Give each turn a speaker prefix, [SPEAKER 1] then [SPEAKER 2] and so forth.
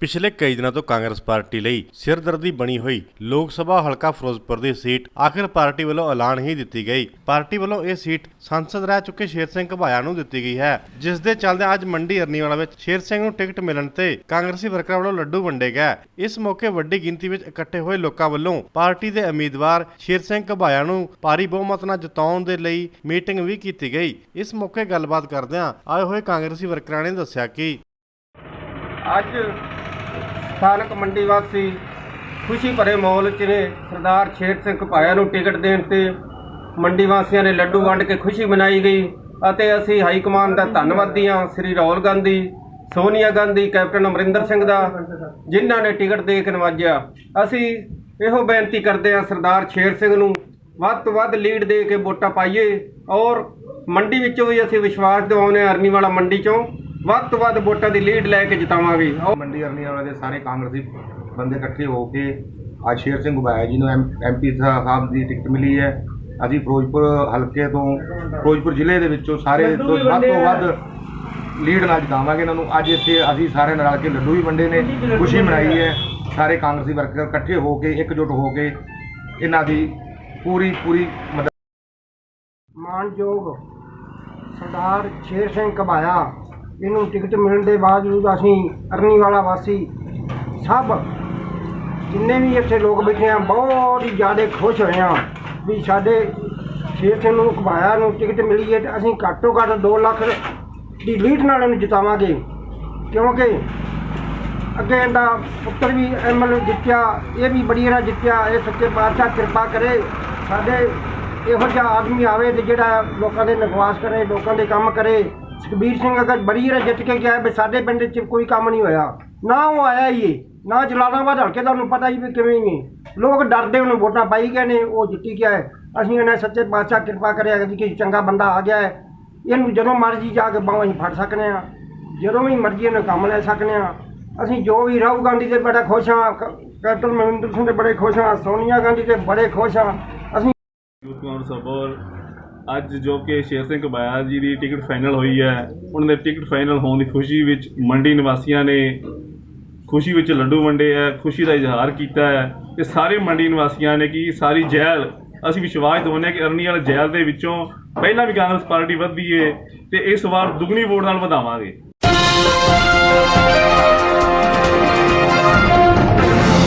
[SPEAKER 1] ਪਿਛਲੇ ਕਈ ਦਿਨਾਂ ਤੋਂ ਕਾਂਗਰਸ ਪਾਰਟੀ ਲਈ ਸਿਰਦਰਦੀ ਬਣੀ ਹੋਈ ਲੋਕ ਸਭਾ ਹਲਕਾ ਫਿਰੋਜ਼ਪੁਰ ਦੀ ਸੀਟ ਆਖਿਰ ਪਾਰਟੀ ਵੱਲੋਂ ਐਲਾਨ ਹੀ ਦਿੱਤੀ ਗਈ। ਪਾਰਟੀ ਵੱਲੋਂ ਇਹ ਸੀਟ ਸੰਸਦ ਰਹਿ ਚੁੱਕੇ ਸ਼ੇਰ ਸਿੰਘ ਘਬਾਇਆ ਨੂੰ ਦਿੱਤੀ ਗਈ ਹੈ, ਜਿਸ ਦੇ ਚੱਲਦਿਆਂ ਅੱਜ ਮੰਡੀ ਅਰਨੀਵਾਲਾ ਵਿੱਚ ਸ਼ੇਰ ਸਿੰਘ ਨੂੰ ਟਿਕਟ ਮਿਲਣ ਤੇ ਕਾਂਗਰਸੀ ਵਰਕਰਾਂ ਵੱਲੋਂ ਲੱਡੂ ਵੰਡੇ ਗਏ। ਇਸ ਮੌਕੇ ਵੱਡੀ ਗਿਣਤੀ ਵਿੱਚ ਇਕੱਠੇ ਹੋਏ ਲੋਕਾਂ ਵੱਲੋਂ ਪਾਰਟੀ ਦੇ ਉਮੀਦਵਾਰ ਸ਼ੇਰ ਸਿੰਘ ਘਬਾਇਆ ਨੂੰ ਭਾਰੀ ਬਹੁਮਤ ਨਾਲ ਜਿਤਾਉਣ ਦੇ ਲਈ ਮੀਟਿੰਗ ਵੀ ਕੀਤੀ ਗਈ। ਇਸ ਮੌਕੇ ਗੱਲਬਾਤ ਕਰਦਿਆਂ ਆਏ ਹੋਏ ਕਾਂਗਰਸੀ ਵਰਕਰਾਂ ਨੇ ਦੱਸਿਆ ਕਿ
[SPEAKER 2] ਅੱਜ ਸਥਾਨਕ ਮੰਡੀ ਵਾਸੀ ਖੁਸ਼ੀ ਭਰੇ ਮਾਹੌਲ 'ਚ ਨੇ। ਸਰਦਾਰ ਛੇੜ ਸਿੰਘ ਘਪਾਇਆ ਨੂੰ ਟਿਕਟ ਦੇਣ ਤੇ ਮੰਡੀ ਵਾਸੀਆਂ ਨੇ ਲੱਡੂ ਵੰਡ ਕੇ ਖੁਸ਼ੀ ਮਨਾਈ ਗਈ ਅਤੇ ਅਸੀਂ ਹਾਈ ਕਮਾਂਡ ਦਾ ਧੰਨਵਾਦੀ ਹਾਂ, ਸ੍ਰੀ ਰਾਹੁਲ ਗਾਂਧੀ, ਸੋਨੀਆ ਗਾਂਧੀ, ਕੈਪਟਨ ਅਮਰਿੰਦਰ ਸਿੰਘ ਦਾ, ਜਿਨ੍ਹਾਂ ਨੇ ਟਿਕਟ ਦੇ ਕੇ ਨਵਾਜਿਆ। ਅਸੀਂ ਇਹੋ ਬੇਨਤੀ ਕਰਦੇ ਹਾਂ ਸਰਦਾਰ ਛੇੜ ਸਿੰਘ ਨੂੰ, ਵੱਧ ਤੋਂ ਵੱਧ ਲੀਡ ਦੇ ਕੇ ਵੋਟਾਂ ਪਾਈਏ ਔਰ ਮੰਡੀ ਵਿੱਚੋਂ ਵੀ ਅਸੀਂ ਵਿਸ਼ਵਾਸ ਦਿਵਾਉਂਦੇ ਹਾਂ ਅਰਨੀ ਵਾਲਾ ਮੰਡੀ ਚੋਂ। ਵੱਧ ਤੋਂ ਵੱਧ ਵੋਟਾਂ ਦੀ ਲੀਡ ਲੈ ਕੇ ਜਿਤਾਵਾਂਗੇ।
[SPEAKER 3] ਮੰਡੀ ਅਰਨੀ ਵਾਲੇ ਦੇ ਸਾਰੇ ਕਾਂਗਰਸੀ ਬੰਦੇ ਇਕੱਠੇ ਹੋ ਕੇ ਅੱਜ ਸ਼ੇਰ ਸਿੰਘ ਗੁਬਾਇਆ ਜੀ ਨੂੰ ਐਮਪੀ ਸਾਹਿਬ ਦੀ ਟਿਕਟ ਮਿਲੀ ਹੈ। ਅਸੀਂ ਫਿਰੋਜ਼ਪੁਰ ਹਲਕੇ ਤੋਂ ਫਿਰੋਜ਼ਪੁਰ ਜ਼ਿਲ੍ਹੇ ਦੇ ਵਿੱਚੋਂ ਸਾਰੇ ਤੋਂ ਵੱਧ ਤੋਂ ਵੱਧ ਲੀਡ ਨਾਲ ਜਿਤਾਵਾਂਗੇ ਇਹਨਾਂ ਨੂੰ। ਅੱਜ ਇੱਥੇ ਅਸੀਂ ਸਾਰੇ ਨਾਲ ਰਲ ਕੇ ਲੱਡੂ ਵੀ ਵੰਡੇ ਨੇ ਖੁਸ਼ੀ ਮਨਾਈ ਹੈ। ਸਾਰੇ ਕਾਂਗਰਸੀ ਵਰਕਰ ਇਕੱਠੇ ਹੋ ਕੇ ਇਕਜੁੱਟ ਹੋ ਕੇ ਇਹਨਾਂ ਦੀ ਪੂਰੀ ਪੂਰੀ ਮਦਦ
[SPEAKER 2] ਮਾਨਯੋਗ ਸਰਦਾਰ ਸ਼ੇਰ ਸਿੰਘ ਘਬਾਇਆ। ਇਹਨੂੰ ਟਿਕਟ ਮਿਲਣ ਦੇ ਬਾਵਜੂਦ ਅਸੀਂ ਅਰਨੀ ਵਾਲਾ ਵਾਸੀ ਸਭ ਜਿੰਨੇ ਵੀ ਇੱਥੇ ਲੋਕ ਬੈਠੇ ਆ, ਬਹੁਤ ਹੀ ਜ਼ਿਆਦਾ ਖੁਸ਼ ਹੋਏ ਆ ਵੀ ਸਾਡੇ ਸ਼ੇਰ ਸਿੰਘ ਨੂੰ, ਘਬਾਇਆ ਨੂੰ ਟਿਕਟ ਮਿਲੀ ਹੈ ਤੇ ਅਸੀਂ ਘੱਟੋ ਘੱਟ 2 ਲੱਖ ਦੀ ਲੀਡ ਨਾਲ ਇਹਨੂੰ ਜਿਤਾਵਾਂਗੇ। ਕਿਉਂਕਿ ਅੱਗੇ ਇਹਦਾ ਪੁੱਤਰ ਵੀ ਐਮਐਲਏ ਜਿੱਤਿਆ, ਇਹ ਵੀ ਬੜੀ ਰਾ ਜਿੱਤਿਆ, ਇਹ ਸੱਚੇ ਪਾਤਸ਼ਾਹ ਕਿਰਪਾ ਕਰੇ, ਸਾਡੇ ਇਹੋ ਜਿਹਾ ਆਦਮੀ ਆਵੇ ਤੇ ਜਿਹੜਾ ਲੋਕਾਂ ਦੇ ਨਿਵਾਸ ਕਰੇ, ਲੋਕਾਂ ਦੇ ਕੰਮ ਕਰੇ। ਸੁਖਬੀਰ ਸਿੰਘ ਅਗਰ ਬੜੀ ਰਾ ਜਿੱਤ ਕੇ ਗਿਆ ਵੀ ਸਾਡੇ ਪਿੰਡ 'ਚ ਕੋਈ ਕੰਮ ਨਹੀਂ ਹੋਇਆ। ਨਾ ਉਹ ਆਇਆ ਹੀ ਨਾ ਜਲਾਲਾਬਾਦ ਹਲਕੇ ਦਾ ਉਹਨੂੰ ਪਤਾ ਹੀ ਵੀ ਕਿਵੇਂ ਹੀ ਲੋਕ ਡਰਦੇ ਉਹਨੂੰ ਵੋਟਾਂ ਪਾਈ ਗਏ ਨੇ, ਉਹ ਜਿੱਤੀ ਗਿਆ ਹੈ। ਅਸੀਂ ਇਹਨਾਂ ਸੱਚੇ ਪਾਤਸ਼ਾਹ ਕਿਰਪਾ ਕਰਿਆ ਕਿ ਚੰਗਾ ਬੰਦਾ ਆ ਗਿਆ ਹੈ। ਇਹਨੂੰ ਜਦੋਂ ਮਰਜ਼ੀ ਜਾ ਕੇ ਬਾਹਾਂ ਹੀ ਫੜ ਸਕਨੇ ਆ ਜਦੋਂ ਵੀ ਮਰਜ਼ੀ ਇਹਨੂੰ ਕੰਮ ਲੈ ਸਕਨੇ ਆ ਅਸੀਂ ਜੋ ਵੀ ਰਾਹੁਲ ਗਾਂਧੀ ਦੇ ਬੜਾ ਖੁਸ਼ ਹਾਂ ਕੈਪਟਨ ਮਨਿੰਦਰ ਸਿੰਘ ਦੇ ਬੜੇ ਖੁਸ਼ ਹਾਂ, ਸੋਨੀਆ ਗਾਂਧੀ ਦੇ ਬੜੇ ਖੁਸ਼ ਹਾਂ। ਅਸੀਂ
[SPEAKER 4] ਯੂਥ ਕਾਂਗਰਸ ਅੱਜ ਜੋ ਕਿ ਸ਼ੇਰ ਸਿੰਘ ਕਬਾਇਆ ਜੀ ਦੀ ਟਿਕਟ ਫਾਈਨਲ ਹੋਈ ਹੈ, ਉਹਨਾਂ ਦੇ ਟਿਕਟ ਫਾਈਨਲ ਹੋਣ ਦੀ ਖੁਸ਼ੀ ਵਿੱਚ ਮੰਡੀ ਨਿਵਾਸੀਆਂ ਨੇ ਖੁਸ਼ੀ ਵਿੱਚ ਲੱਡੂ ਵੰਡੇ ਹੈ, ਖੁਸ਼ੀ ਦਾ ਇਜ਼ਹਾਰ ਕੀਤਾ ਹੈ ਤੇ ਸਾਰੇ ਮੰਡੀ ਨਿਵਾਸੀਆਂ ਨੇ ਕਿ ਸਾਰੀ ਜੈਲ, ਅਸੀਂ ਵਿਸ਼ਵਾਸ ਦਵਾਉਂਦੇ ਹਾਂ ਕਿ ਅਰਨੀ ਵਾਲਾ ਜੈਲ ਦੇ ਵਿੱਚੋਂ ਪਹਿਲਾਂ ਵੀ ਕਾਂਗਰਸ ਪਾਰਟੀ ਵੱਧਦੀ ਏ ਤੇ ਇਸ ਵਾਰ ਦੁੱਗਣੀ ਵੋਟ ਨਾਲ ਵਧਾਵਾਂਗੇ।